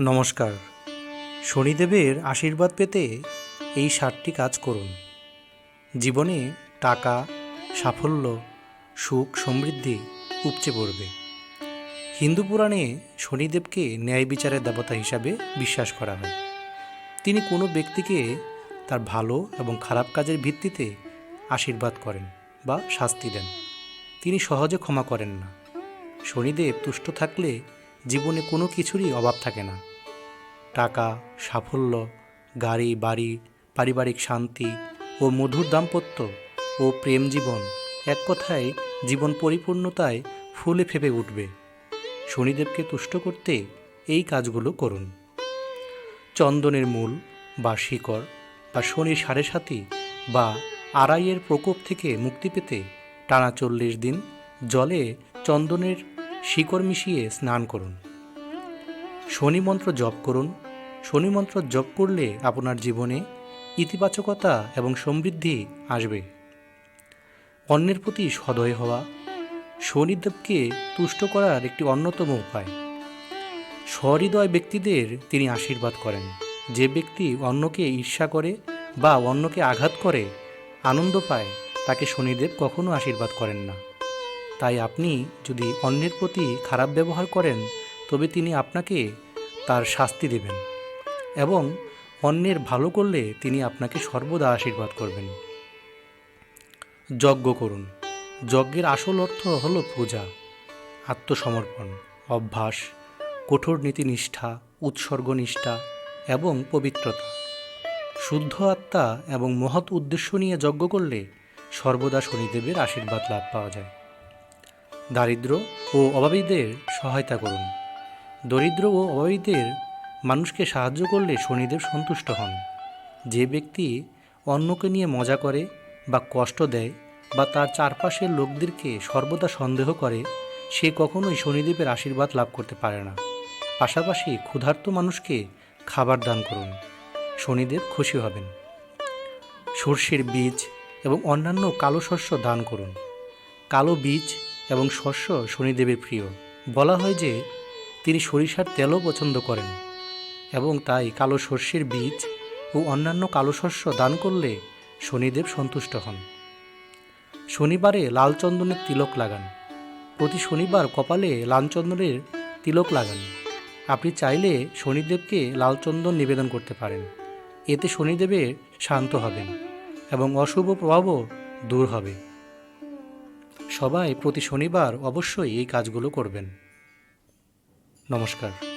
নমস্কার। শনিদেবের আশীর্বাদ পেতে এই সাতটি কাজ করুন। জীবনে টাকা, সাফল্য, সুখ সমৃদ্ধি উপচে পড়বে। হিন্দু পুরাণে শনিদেবকে ন্যায় বিচারের দেবতা হিসাবে বিশ্বাস করা হয়। তিনি কোনো ব্যক্তিকে তার ভালো এবং খারাপ কাজের ভিত্তিতে আশীর্বাদ করেন বা শাস্তি দেন। তিনি সহজে ক্ষমা করেন না। শনিদেব তুষ্ট থাকলে জীবনে কোনো কিছুরই অভাব থাকে না। টাকা, সাফল্য, গাড়ি, বাড়ি, পারিবারিক শান্তি ও মধুর দাম্পত্য ও প্রেম জীবন এক কথায় জীবন পরিপূর্ণতায় ফুলে ফেপে উঠবে। শনিদেবকে তুষ্ট করতে এই কাজগুলো করুন। চন্দনের মূল বা শিকড় বা শনি সাড়ে সাথী বা আড়াইয়ের প্রকোপ থেকে মুক্তি পেতে টানা চল্লিশ দিন জলে চন্দনের শিকড় মিশিয়ে স্নান করুন। শনি মন্ত্র জপ করুন। শনি মন্ত্র জপ করলে আপনার জীবনে ইতিবাচকতা এবং সমৃদ্ধি আসবে। অন্যের প্রতি সদয় হওয়া শনিদেবকে তুষ্ট করার একটি অন্যতম উপায়। সহৃদয় ব্যক্তিদের তিনি আশীর্বাদ করেন। যে ব্যক্তি অন্যকে ঈর্ষা করে বা অন্যকে আঘাত করে, আনন্দ পায়, তাকে শনিদেব কখনো আশীর্বাদ করেন না। তাই আপনি যদি অন্যের প্রতি খারাপ ব্যবহার করেন, তবে তিনি আপনাকে তার শাস্তি দেবেন এবং অন্যের ভালো করলে তিনি আপনাকে সর্বদা আশীর্বাদ করবেন। যজ্ঞ করুন। যজ্ঞের আসল অর্থ হল পূজা, আত্মসমর্পণ, অভ্যাস, কঠোর নীতিনিষ্ঠা, উৎসর্গনিষ্ঠা এবং পবিত্রতা। শুদ্ধ আত্মা এবং মহৎ উদ্দেশ্য নিয়ে যজ্ঞ করলে সর্বদা শনিদেবের আশীর্বাদ লাভ পাওয়া যায়। দারিদ্র ও অভাবীদের সহায়তা করুন। দরিদ্র ও অভাবীদের মানুষকে সাহায্য করলে শনিদেব সন্তুষ্ট হন। যে ব্যক্তি অন্যকে নিয়ে মজা করে বা কষ্ট দেয় বা তার চারপাশের লোকদেরকে সর্বদা সন্দেহ করে, সে কখনোই শনিদেবের আশীর্বাদ লাভ করতে পারে না। পাশাপাশি ক্ষুধার্ত মানুষকে খাবার দান করুন। শনিদেব খুশি হবেন। সর্ষের বীজ এবং অন্যান্য কালো শস্য দান করুন। কালো বীজ এবং শস্য শনিদেবের প্রিয়। বলা হয় যে, তিনি সরিষার তেলও পছন্দ করেন এবং তাই কালো সর্ষের বীজ ও অন্যান্য কালো শস্য দান করলে শনিদেব সন্তুষ্ট হন। শনিবারে লাল চন্দনের তিলক লাগান। প্রতি শনিবার কপালে লাল চন্দনের তিলক লাগান। আপনি চাইলে শনিদেবকে লালচন্দন নিবেদন করতে পারেন। এতে শনিদেবের শান্ত হবেন এবং অশুভ প্রভাবও দূর হবে। সবাই প্রতি শনিবার অবশ্যই এই কাজগুলো করবেন। নমস্কার।